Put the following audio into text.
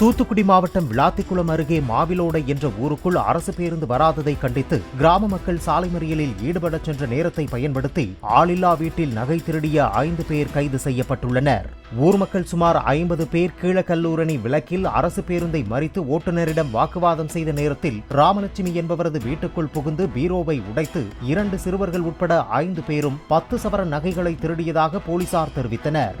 தூத்துக்குடி மாவட்டம் விளாத்திக்குளம் அருகே மாவிலோடை என்ற ஊருக்குள் அரசு பேருந்து வராததை கண்டித்து கிராம மக்கள் சாலை மறியலில் ஈடுபடச் சென்ற நேரத்தை பயன்படுத்தி ஆளில்லா வீட்டில் நகை திருடிய ஐந்து பேர் கைது செய்யப்பட்டுள்ளனர். ஊர் மக்கள் சுமார் ஐம்பது பேர் கீழக்கல்லூரணி விளக்கில் அரசு பேருந்தை மறித்து ஓட்டுநரிடம் வாக்குவாதம் செய்த நேரத்தில் ராமலட்சுமி என்பவரது வீட்டுக்குள் புகுந்து பீரோவை உடைத்து இரண்டு சிறுவர்கள் உட்பட ஐந்து பேரும் பத்து சவர நகைகளை திருடியதாக போலீசார் தெரிவித்தனர்.